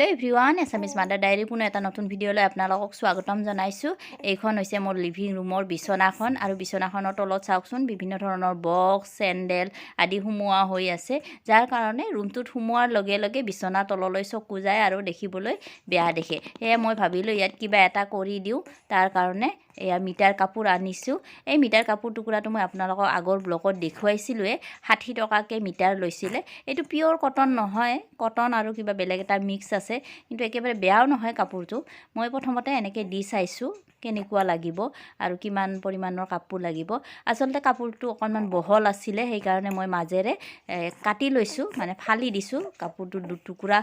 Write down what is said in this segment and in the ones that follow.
Hello' everyone Assamese mother diary পুনৰ এটা নতুন ভিডিঅ'লৈ আপোনালোকক স্বাগতম জনাইছোঁ। এইখন হৈছে মোৰ লিভিং ৰুমৰ বিচনাখন আৰু বিচনাখনৰ তলত চাওকচোন বিভিন্ন ধৰণৰ বক্স চেণ্ডেল আদি সোমোৱা হৈ আছে। যাৰ কাৰণে ৰুমটোত সোমোৱাৰ লগে লগে বিচনাৰ তললৈ চকু যায় আৰু দেখিবলৈ বেয়া দেখে। সেয়ে মই ভাবিলোঁ ইয়াত কিবা এটা কৰি দিওঁ। তাৰ কাৰণে এয়া মিটাৰ কাপোৰ আনিছোঁ। এই মিটাৰ কাপোৰ টুকুৰাটো মই আপোনালোকক আগৰ ব্লগত দেখুৱাইছিলোঁৱে ষাঠি টকাকৈ মিটাৰ লৈছিলে। এইটো পিয়'ৰ কটন নহয়। কটন আৰু কিবা বেলেগ এটা মিক্স আছে। কিন্তু একেবাৰে বেয়াও নহয় কাপোৰটো। মই প্ৰথমতে এনেকৈ দি চাইছোঁ কেনেকুৱা লাগিব আৰু কিমান পৰিমাণৰ কাপোৰ লাগিব। আচলতে কাপোৰটো অকণমান বহল আছিলে, সেইকাৰণে মই মাজেৰে কাটি লৈছোঁ। মানে ফালি দিছোঁ। কাপোৰটো দুটুকুৰা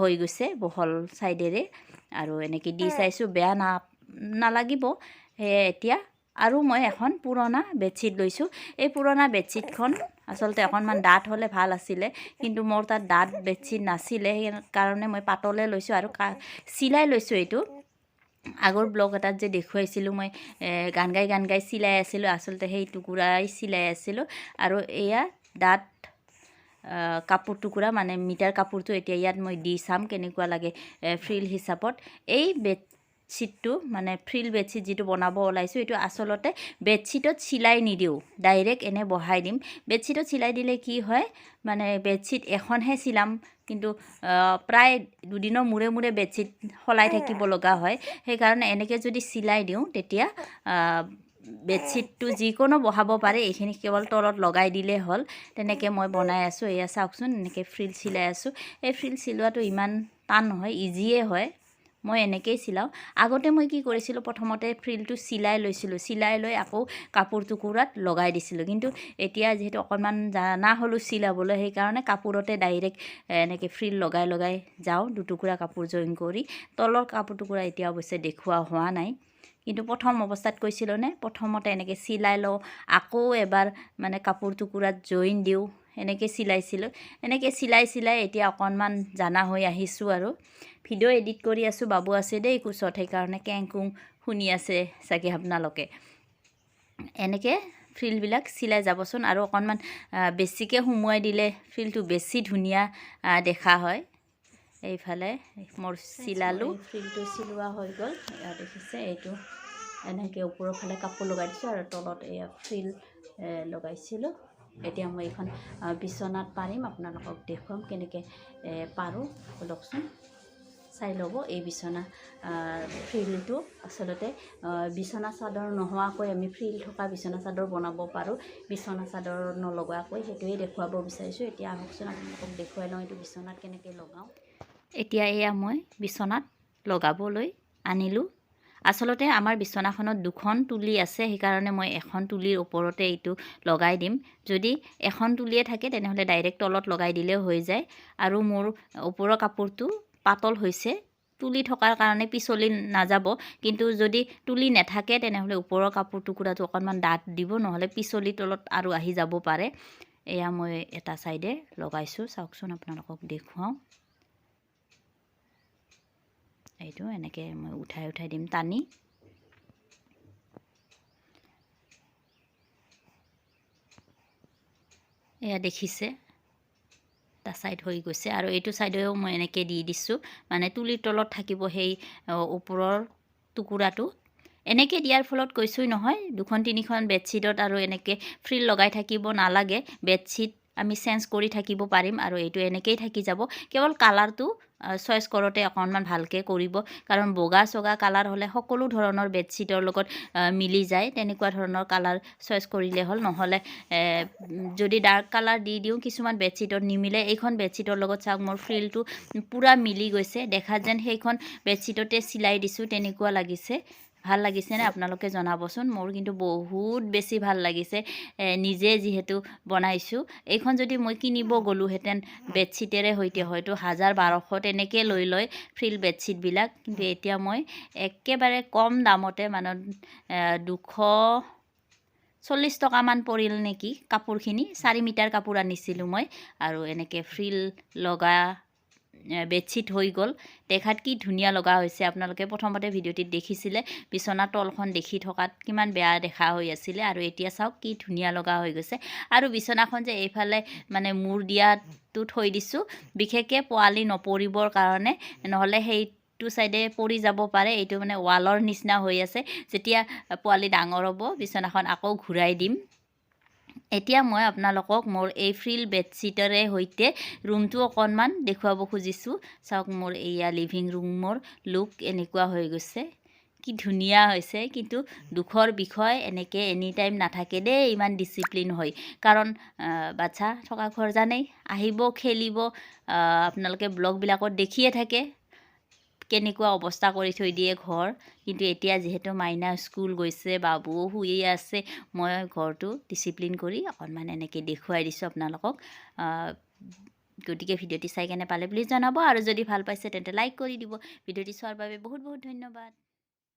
হৈ গৈছে বহল ছাইডেৰে আৰু এনেকৈ দি চাইছোঁ। বেয়া না, নালাগিব। সেয়ে এতিয়া আৰু মই এখন পুৰণা বেডশ্বীট লৈছোঁ। এই পুৰণা বেডশ্বীটখন আচলতে অকণমান ডাঠ হ'লে ভালো আছিলে, কিন্তু মোৰ তাত ডাঠ বেডশ্বীট নাছিলে, সেইকাৰণে মই পাতলে লৈছোঁ আৰু চিলাই লৈছোঁ এইটো। আগৰ ব্লগ এটাত যে দেখুৱাইছিলোঁ মই গান গাই গান গাই চিলাই আছিলোঁ, আচলতে সেই টুকুৰাই চিলাই আছিলোঁ। আৰু এয়া ডাঠ কাপোৰ টুকুৰা মানে মিটাৰ কাপোৰটো এতিয়া ইয়াত মই দি চাম কেনেকুৱা লাগে ফ্ৰিল হিচাপত। এই বেডশ্বীটটো মানে ফ্ৰিল বেডশ্বীট যিটো বনাব ওলাইছোঁ এইটো আচলতে বেডশ্বীটত চিলাই নিদিওঁ। ডাইৰেক্ট এনে বহাই দিম। বেডশ্বীটত চিলাই দিলে কি হয় মানে বেডশ্বীট এখনহে চিলাম কিন্তু প্ৰায় দুদিনৰ মূৰে মূৰে বেডশ্বীট সলাই থাকিব লগা হয়। সেইকাৰণে এনেকৈ যদি চিলাই দিওঁ তেতিয়া বেডশ্বীটটো যিকোনো বহাব পাৰে এইখিনি কেৱল তলত লগাই দিলেই হ'ল। তেনেকৈ মই বনাই আছোঁ। এয়া চাওকচোন এনেকৈ ফ্ৰিল চিলাই আছোঁ। এই ফ্ৰিল চিলোৱাটো ইমান টান নহয় ইজিয়ে হয়। মই এনেকৈয়ে চিলাওঁ। আগতে মই কি কৰিছিলোঁ প্ৰথমতে ফ্ৰিলটো চিলাই লৈছিলোঁ। চিলাই লৈ আকৌ কাপোৰ টুকুৰাত লগাই দিছিলোঁ। কিন্তু এতিয়া যিহেতু অকণমান জানা হ'লোঁ চিলাবলৈ সেইকাৰণে কাপোৰতে ডাইৰেক্ট এনেকৈ ফ্ৰিল লগাই লগাই যাওঁ দুটুকুৰা কাপোৰ জইন কৰি। তলৰ কাপোৰ টুকুৰা এতিয়া অৱশ্যে দেখুওৱা হোৱা নাই। কিন্তু প্ৰথম অৱস্থাত কৈছিলোঁ নে? প্ৰথমতে এনেকৈ চিলাই লওঁ। আকৌ এবাৰ মানে কাপোৰ টুকুৰাত জইন দিওঁ। এনেকৈ চিলাইছিলোঁ। এনেকৈ চিলাই চিলাই এতিয়া অকণমান জানা হৈ আহিছোঁ আৰু। ভিডিঅ' এডিট কৰি আছোঁ বাবু আছে দেই কোচত সেইকাৰণে কেং কুং শুনি আছে চাগে আপোনালোকে। এনেকৈ ফ্ৰিলবিলাক চিলাই যাবচোন আৰু অকণমান বেছিকৈ সুমুৱাই দিলে ফ্ৰিলটো বেছি ধুনীয়া দেখা হয়। এইফালে মোৰ চিলালোঁ। ফ্ৰিলটো চিলোৱা হৈ গ'ল। দেখিছে এইটো এনেকৈ ওপৰৰ ফালে কাপোৰ লগাই দিছোঁ আৰু তলত এয়া ফ্ৰিল লগাইছিলোঁ। এতিয়া মই এইখন বিচনাত পাৰিম আপোনালোকক দেখুৱাম কেনেকৈ পাৰোঁ লওকচোন চাই ল'ব এই বিচনা ফ্ৰিলটো আচলতে বিচনা চাদৰ নোহোৱাকৈ আমি ফ্ৰিল থকা বিচনা চাদৰ বনাব পাৰোঁ। বিচনা চাদৰ নলগোৱাকৈ সেইটোৱে দেখুৱাব বিচাৰিছোঁ। এতিয়া আহকচোন আপোনালোকক দেখুৱাই লওঁ এইটো বিচনাত কেনেকৈ লগাওঁ। এতিয়া এয়া মই বিচনাত লগাবলৈ আনিলোঁ। আচলতে আমাৰ বিচনাখনত দুখন তুলি আছে সেইকাৰণে মই এখন তুলিৰ ওপৰতে এইটো লগাই দিম। যদি এখন তুলিয়ে থাকে তেনেহ'লে ডাইৰেক্ট তলত লগাই দিলেও হৈ যায়। আৰু মোৰ ওপৰৰ কাপোৰটো পাতল হৈছে তুলি থকাৰ কাৰণে পিছলি নাযাব। কিন্তু যদি তুলি নাথাকে তেনেহ'লে ওপৰৰ কাপোৰ টুকুৰাটো অকণমান ডাঠ দিব নহ'লে পিছলি তলত আৰু আহি যাব পাৰে। এয়া মই এটা ছাইডে লগাইছোঁ। চাওকচোন আপোনালোকক দেখুৱাওঁ। এইটো এনেকৈ মই উঠাই উঠাই দিম। টানি। এয়া দেখিছে। এটা ছাইড হৈ গৈছে। আৰু এইটো ছাইডেও মই এনেকৈ দি দিছোঁ। মানে তুলিৰ তলত থাকিব সেই ওপৰৰ টুকুৰাটো। এনেকৈ দিয়াৰ ফলত কৈছোঁই নহয়, দুখন, তিনিখন বেডশ্বীটত আৰু এনেকৈ ফ্ৰিল লগাই থাকিব নালাগে। বেডশ্বীট আমি চেঞ্জ কৰি থাকিব পাৰিম আৰু এইটো এনেকৈয়ে থাকি যাব। কেৱল কালাৰটো চইচ কৰোঁতে অকণমান ভালকৈ কৰিব। কাৰণ বগা চগা কালাৰ হ'লে সকলো ধৰণৰ বেডশ্বীটৰ লগত মিলি যায়। তেনেকুৱা ধৰণৰ কালাৰ চইচ কৰিলে হ'ল। নহ'লে যদি ডাৰ্ক কালাৰ দি দিওঁ কিছুমান বেডশ্বীটত নিমিলে। এইখন বেডশ্বীটৰ লগত চাওক মোৰ ফ্ৰিলটো পূৰা মিলি গৈছে। দেখাত যেন সেইখন বেডশ্বীটতে চিলাই দিছোঁ তেনেকুৱা লাগিছে। ভালো লাগিছেনে আপোনালোকে জনাবচোন। মোৰ কিন্তু বহুত বেছি ভালো লাগিছে নিজে যিহেতু বনাইছোঁ। এইখন যদি মই কিনিব গ'লোহেঁতেন বেডশ্বীটেৰে সৈতে, হয়তো হাজাৰ বাৰশ তেনেকৈ লৈ লয় ফ্ৰিল বেডশ্বীটবিলাক। কিন্তু এতিয়া মই একেবাৰে কম দামতে মানে দুশ চল্লিছ টকামান পৰিল নেকি কাপোৰখিনি। চাৰি মিটাৰ কাপোৰ আনিছিলোঁ মই। আৰু এনেকৈ ফ্ৰিল লগা বেডশ্বীট হৈ গ'ল। দেখাত কি ধুনীয়া লগা হৈছে। আপোনালোকে প্ৰথমতে ভিডিঅ'টিত দেখিছিলে বিচনা তলখন দেখি থকাত কিমান বেয়া দেখা হৈ আছিলে। আৰু এতিয়া চাওক কি ধুনীয়া লগা হৈ গৈছে। আৰু বিচনাখন যে এইফালে মানে মূৰ দিয়াটো থৈ দিছোঁ বিশেষকৈ পোৱালি নপৰিবৰ কাৰণে নহ'লে সেইটো ছাইডে পৰি যাব পাৰে। এইটো মানে ৱালৰ নিচিনা হৈ আছে। যেতিয়া পোৱালি ডাঙৰ হ'ব বিচনাখন আকৌ ঘূৰাই দিম। এতিয়া মই আপোনালোকক মোৰ এই ফ্ৰিল বেডশ্বীটৰে সৈতে ৰুমটো অকণমান দেখুৱাব খুজিছোঁ। চাওক মোৰ এয়া লিভিং ৰুমৰ লুক এনেকুৱা হৈ গৈছে। কি ধুনীয়া হৈছে, কিন্তু দুখৰ বিষয় এনেকৈ এনি টাইম নাথাকে দেই, ইমান ডিচিপ্লিন হৈ। কাৰণ বাচ্ছা থকা ঘৰ জানেই, আহিব, খেলিব আপোনালোকে ব্লগবিলাকত দেখিয়ে থাকে। কেনেকুৱা অৱস্থা কৰি থৈ দিয়ে ঘৰ। কিন্তু এতিয়া যিহেতু মাইনা স্কুল গৈছে বাবুও শুইয়ে আছে মই ঘৰটো ডিচিপ্লিন কৰি অকণমান এনেকৈ দেখুৱাই দিছোঁ আপোনালোকক। গতিকে ভিডিঅ'টি চাই কেনে পালে বুলি জনাব। আৰু যদি ভাল পাইছে তেন্তে লাইক কৰি দিব। ভিডিঅ'টি চোৱাৰ বাবে বহুত বহুত ধন্যবাদ।